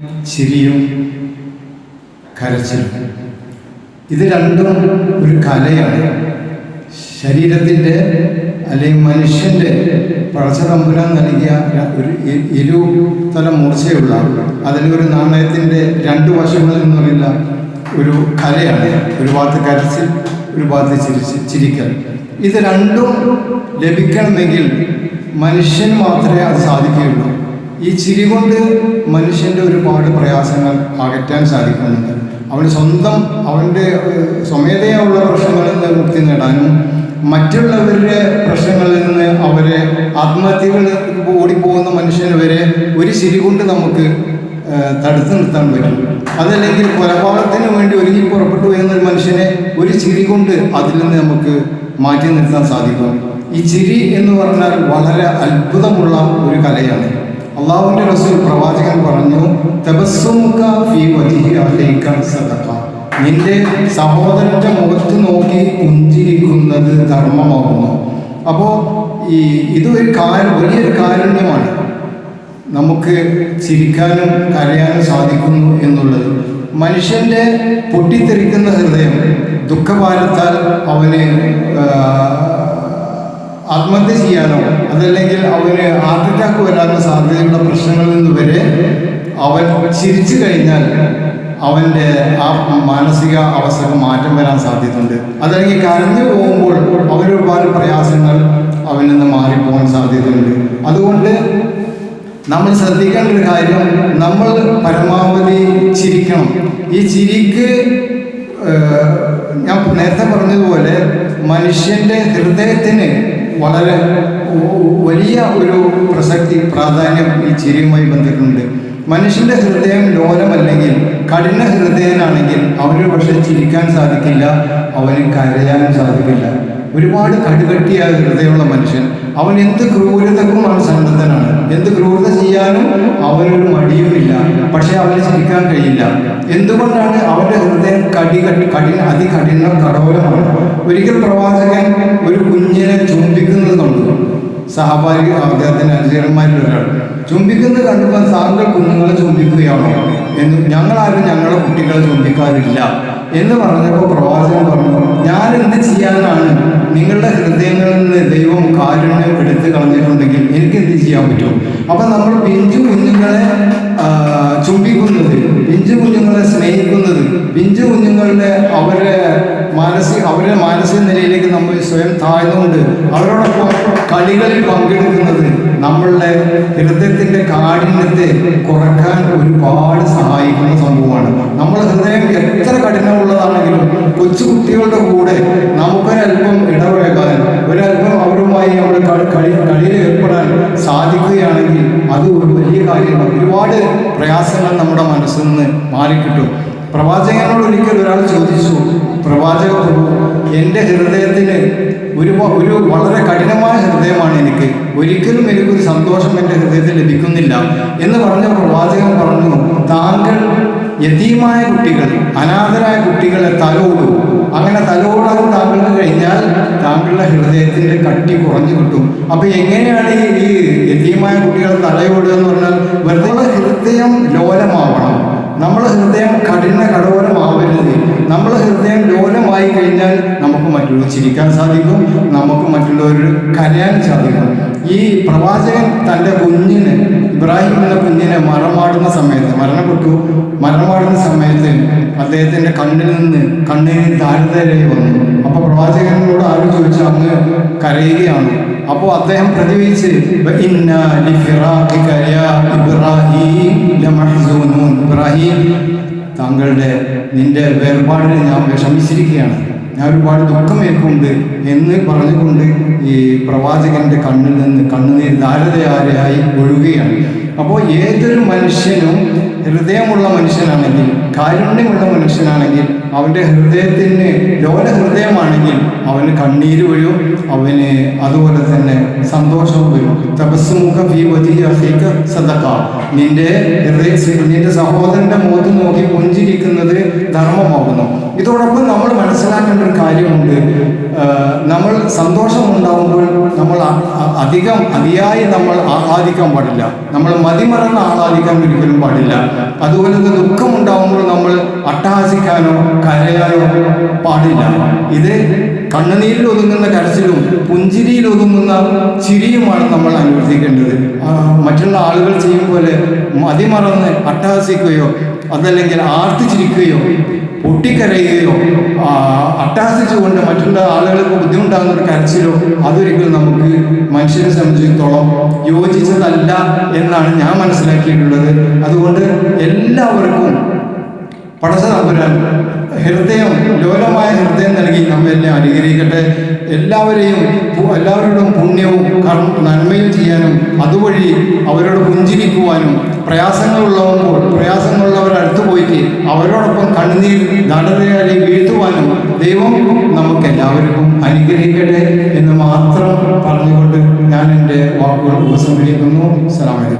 ചിരിയും കരച്ചിലും. ഇത് രണ്ടും ഒരു കലയാണ്. ശരീരത്തിന്റെ അല്ലെങ്കിൽ മനുഷ്യന്റെ പഴച്ചതമ്പുരാൻ നൽകിയ ഒരു ഇരു തല മൂർച്ചയുള്ള ഒരു നാണയത്തിന്റെ രണ്ട് വശങ്ങളിൽ നിന്നുള്ള ഒരു കലയാണ്. ഒരു ഭാഗത്ത് കരച്ചിൽ ഒരു ഭാഗത്ത് ചിരിച്ച് ചിരിക്കൽ. ഇത് രണ്ടും ലഭിക്കണമെങ്കിൽ മനുഷ്യന് മാത്രമേ അത് സാധിക്കുകയുള്ളൂ. ഈ ചിരി കൊണ്ട് മനുഷ്യന്റെ ഒരുപാട് പ്രയാസങ്ങൾ അകറ്റാൻ സാധിക്കുന്നുണ്ട്. അവന് സ്വന്തം അവന്റെ സ്വമേധയുള്ള പ്രശ്നങ്ങളിൽ നിന്ന് മുക്തി നേടാനും മറ്റുള്ളവരുടെ പ്രശ്നങ്ങളിൽ നിന്ന് അവരെ ആത്മഹത്യകൾ ഓടിപ്പോകുന്ന മനുഷ്യന് വരെ ഒരു ചിരി കൊണ്ട് നമുക്ക് തടുത്തു നിർത്താൻ പറ്റും. അതല്ലെങ്കിൽ കൊലപാതകത്തിന് വേണ്ടി ഒരുങ്ങി പുറപ്പെട്ടു എന്നൊരു മനുഷ്യനെ ഒരു ചിരി കൊണ്ട് അതിൽ നിന്ന് നമുക്ക് മാറ്റി നിർത്താൻ സാധിക്കും. ഈ ചിരി എന്ന് പറഞ്ഞാൽ വളരെ അത്ഭുതമുള്ള ഒരു കലയാണ്. അള്ളാഹുവിന്റെ റസൂൽ പ്രവാചകൻ പറഞ്ഞു നിന്റെ സഹോദരന്റെ മുഖത്ത് നോക്കി പുഞ്ചിരിക്കുന്നത് ധർമ്മമാകുന്നു. അപ്പോൾ ഈ ഇതൊരു കാര വലിയൊരു കാരുണ്യമാണ് നമുക്ക് ചിരിക്കാനും കരയാനും സാധിക്കുന്നു എന്നുള്ളത്. മനുഷ്യന്റെ പൊട്ടിത്തെറിക്കുന്ന ഹൃദയം ദുഃഖഭാരത്താൽ അവന് ആത്മഹത്യ ചെയ്യാനോ അതല്ലെങ്കിൽ അവന് ഹാർട്ട് അറ്റാക്ക് വരാനോ സാധ്യതയുള്ള പ്രശ്നങ്ങളിൽ നിന്ന് വരെ അവൻ ചിരിച്ചു കഴിഞ്ഞാൽ അവന്റെ ആ മാനസിക അവസ്ഥക്ക് മാറ്റം വരാൻ സാധ്യതയുണ്ട്. അതല്ലെങ്കിൽ കരഞ്ഞു പോകുമ്പോൾ അവരൊരുപാട് പ്രയാസങ്ങൾ അവനിൽ നിന്ന് മാറിപ്പോകാൻ സാധ്യതയുണ്ട്. അതുകൊണ്ട് നമ്മൾ ശ്രദ്ധിക്കേണ്ട ഒരു കാര്യം നമ്മൾ പരമാവധി ചിരിക്കണം. ഈ ചിരിക്ക് ഞാൻ നേരത്തെ പറഞ്ഞതുപോലെ മനുഷ്യന്റെ ഹൃദയത്തിന് വളരെ വലിയ ഒരു പ്രസക്തി പ്രാധാന്യം ഈ ചിരിയുമായി ബന്ധപ്പെട്ടുണ്ട് മനുഷ്യന്റെ ഹൃദയം ലോലമല്ലെങ്കിൽ കഠിന ഹൃദയനാണെങ്കിൽ അവന് പക്ഷെ ചിരിക്കാൻ സാധിക്കില്ല അവന് കരയാനും സാധിക്കില്ല. ഒരുപാട് കടുകട്ടിയ ഹൃദയമുള്ള മനുഷ്യൻ അവൻ എന്ത് ക്രൂരതക്കും അവൻ സന്നദ്ധനാണ്. എന്ത് ക്രൂരത ചെയ്യാനും അവനൊരു മടിയുമില്ല. പക്ഷെ അവന് ചിരിക്കാൻ കഴിയില്ല. എന്തുകൊണ്ടാണ് അവന്റെ ഹൃദയം കടി കടി കടി അതികഠിന കടോലമാണ് ഒരിക്കൽ പ്രവാചകൻ ഒരു കുഞ്ഞിനെ ചുംബിക്കുന്നത് കണ്ടു. സഹപാരി അദ്ദേഹത്തിന്റെ അനുചരന്മാരിൽ ഒരാൾ ചുംബിക്കുന്നത് കണ്ടപ്പോൾ താങ്കൾ കുഞ്ഞുങ്ങളെ ചുംബിക്കുകയാണോ? എന്ന് ഞങ്ങളാരും ഞങ്ങളുടെ കുട്ടികളെ ചുംബിക്കാറില്ല. എന്ന് പറഞ്ഞപ്പോൾ പ്രവാചകൻ പറഞ്ഞു ഞാൻ എന്ത് ചെയ്യാനാണ്? നിങ്ങളുടെ ഹൃദയങ്ങളിൽ നിന്ന് ദൈവം കാരുണ്യം എടുത്തു കളഞ്ഞിട്ടുണ്ടെങ്കിൽ എനിക്ക് എന്ത് ചെയ്യാൻ പറ്റും? അപ്പൊ നമ്മൾ പിഞ്ചു കുഞ്ഞുങ്ങളുടെ അവരെ മാനസിക അവരുടെ മാനസിക നിലയിലേക്ക് നമ്മൾ സ്വയം താഴ്ന്നുകൊണ്ട് അവരോടൊപ്പം കളികളിൽ പങ്കെടുക്കുന്നത് നമ്മളുടെ ഹൃദയത്തിന്റെ കാഠിന്യത്തെ കുറയ്ക്കാൻ ഒരുപാട് സഹായിക്കുന്ന സംഭവമാണ്. നമ്മൾ ഹൃദയം എത്ര കഠിനമുള്ളതാണെങ്കിലും കൊച്ചു കുട്ടികളുടെ കൂടെ നമുക്കൊരല്പം ഇടപഴകാൻ ഒരല്പം അവരുമായി നമ്മുടെ കളി കളി കളിയിൽ ഏർപ്പെടാൻ സാധിക്കുകയാണെങ്കിൽ അത് ഒരു വലിയ കാര്യമാണ്. ഒരുപാട് പ്രയാസങ്ങൾ നമ്മുടെ മനസ്സിൽ നിന്ന് മാറിക്കിട്ടും. പ്രവാചകനോട് ഒരിക്കൽ ഒരാൾ ചോദിച്ചു പ്രവാചക പ്രഭു എന്റെ ഹൃദയത്തിന് ഒരു ഒരു വളരെ കഠിനമായ ഹൃദയമാണ് എനിക്ക്. ഒരിക്കലും എനിക്കൊരു സന്തോഷം എന്റെ ഹൃദയത്തിൽ ലഭിക്കുന്നില്ല. എന്ന് പറഞ്ഞ പ്രവാചകൻ പറഞ്ഞു താങ്കൾ യതീമായ കുട്ടികൾ അനാഥരായ കുട്ടികളെ തലോടൂ. അങ്ങനെ തലോടാൻ താങ്കൾക്ക് കഴിഞ്ഞാൽ താങ്കളുടെ ഹൃദയത്തിന്റെ കട്ടി കുറഞ്ഞു കിട്ടും. അപ്പോൾ എങ്ങനെയാണ് ഈ യതീമായ കുട്ടികളെ തലയോടുക എന്ന് പറഞ്ഞാൽ വെറുതെ ഹൃദയം ലോലമാവണം നമ്മളെ ഹൃദയം കഠിന കടോരമാവരുത് നമ്മൾ ഹൃദയം ലോലമായി കഴിഞ്ഞാൽ നമുക്ക് മറ്റുള്ളവർ ചിരിക്കാൻ സാധിക്കും നമുക്ക് മറ്റുള്ളവർ കരയാൻ സാധിക്കും. ഈ പ്രവാചകൻ തന്റെ കുഞ്ഞിന് ഇബ്രാഹിം എന്ന കുഞ്ഞിനെ മരണമാടുന്ന സമയത്ത് മരണപ്പെട്ടു. മരണമാടുന്ന സമയത്ത് അദ്ദേഹത്തിന്റെ കണ്ണിൽ നിന്ന് കണ്ണിന് താഴ്ത്തരായി വന്നു. അപ്പോൾ പ്രവാചകനോട് ആരും ചോദിച്ചു അങ്ങ് കരയുകയാണ്? അപ്പോൾ അദ്ദേഹം പ്രതികരിച്ച് "വഇന്ന ലിഫിറാഖിക യാ ഇബ്രാഹീം ലമഹ്സൂനൂൻ." ഇബ്രാഹിം താങ്കളുടെ നിന്റെ വേർപാടിന് ഞാൻ വിഷമിച്ചിരിക്കുകയാണ് ഞാൻ ഒരുപാട് ദുഃഖമേക്കുണ്ട് എന്ന് പറഞ്ഞുകൊണ്ട് ഈ പ്രവാചകന്റെ കണ്ണിൽ നിന്ന് കണ്ണുനീർ ധാരതയാരയായി ഒഴുകുകയാണ് അപ്പോൾ ഏതൊരു മനുഷ്യനും ഹൃദയമുള്ള മനുഷ്യനാണെങ്കിൽ കാരുണ്യമുള്ള മനുഷ്യനാണെങ്കിൽ അവന്റെ ഹൃദയത്തിന് ലോല ഹൃദയമാണെങ്കിൽ അവന് കണ്ണീര് വരും അവന് അതുപോലെ തന്നെ സന്തോഷവും വരും. തപസ്സുമുഖ അഖീക സദഖ. നിന്റെ ഹൃദയ നിന്റെ സഹോദരന്റെ മുഖത്ത് നോക്കി പുഞ്ചിരിക്കുന്നത് ധർമ്മമാകുന്നു. ഇതോടൊപ്പം നമ്മൾ മനസ്സിലാക്കേണ്ട ഒരു കാര്യമുണ്ട്. നമ്മൾ സന്തോഷമുണ്ടാകുമ്പോൾ നമ്മൾ അധികം അതിയായി നമ്മൾ ആഹ്ലാദിക്കാൻ പാടില്ല. നമ്മൾ മതിമറന്ന് ആഹ്ലാദിക്കാൻ ഒരിക്കലും പാടില്ല. അതുപോലെ തന്നെ ദുഃഖമുണ്ടാകുമ്പോൾ നമ്മൾ അട്ടഹാസിക്കാനോ കരയാനോ പാടില്ല. ഇത് കണ്ണുനീരിൽ ഒതുങ്ങുന്ന കരച്ചിലും പുഞ്ചിരിയിൽ ഒതുങ്ങുന്ന ചിരിയുമാണ് നമ്മൾ അനുവർത്തിക്കേണ്ടത് മറ്റുള്ള ആളുകൾ ചെയ്യും പോലെ മതിമറന്ന് അട്ടഹസിക്കുകയോ അതല്ലെങ്കിൽ ആർത്തിച്ചിരിക്കുകയോ പൊട്ടിക്കരയുകയോ അട്ടഹസിച്ചുകൊണ്ട് മറ്റുള്ള ആളുകൾക്ക് ബുദ്ധിമുട്ടാകുന്ന ഒരു കരച്ചിലോ അതൊരിക്കലും നമുക്ക് മനുഷ്യനെ സംബന്ധിച്ചിടത്തോളം യോജിച്ചതല്ല എന്നാണ് ഞാൻ മനസ്സിലാക്കിയിട്ടുള്ളത്. അതുകൊണ്ട് എല്ലാവർക്കും പടച്ച തമ്പുരാൻ ഹൃദയം ലോലമായ ഹൃദയം നൽകി നമ്മെല്ലാം അനുഗ്രഹിക്കട്ടെ. എല്ലാവരെയും എല്ലാവരോടും പുണ്യവും കർമ്മ നന്മയും ചെയ്യാനും അതുവഴി അവരോട് പുഞ്ചിരിക്കുവാനും പ്രയാസങ്ങളുള്ളപ്പോൾ പ്രയാസങ്ങളുള്ളവർ അടുത്തു പോയിട്ട് അവരോടൊപ്പം കണ്ണുനീർ നടന്നുകാരി വീഴ്ത്തുവാനും ദൈവം നമുക്ക് എല്ലാവർക്കും അനുഗ്രഹിക്കട്ടെ എന്ന് മാത്രം പറഞ്ഞുകൊണ്ട് ഞാൻ എന്റെ വാക്കുകൾ ഉപസംഹരിക്കുന്നു. സലാമലൈക്കും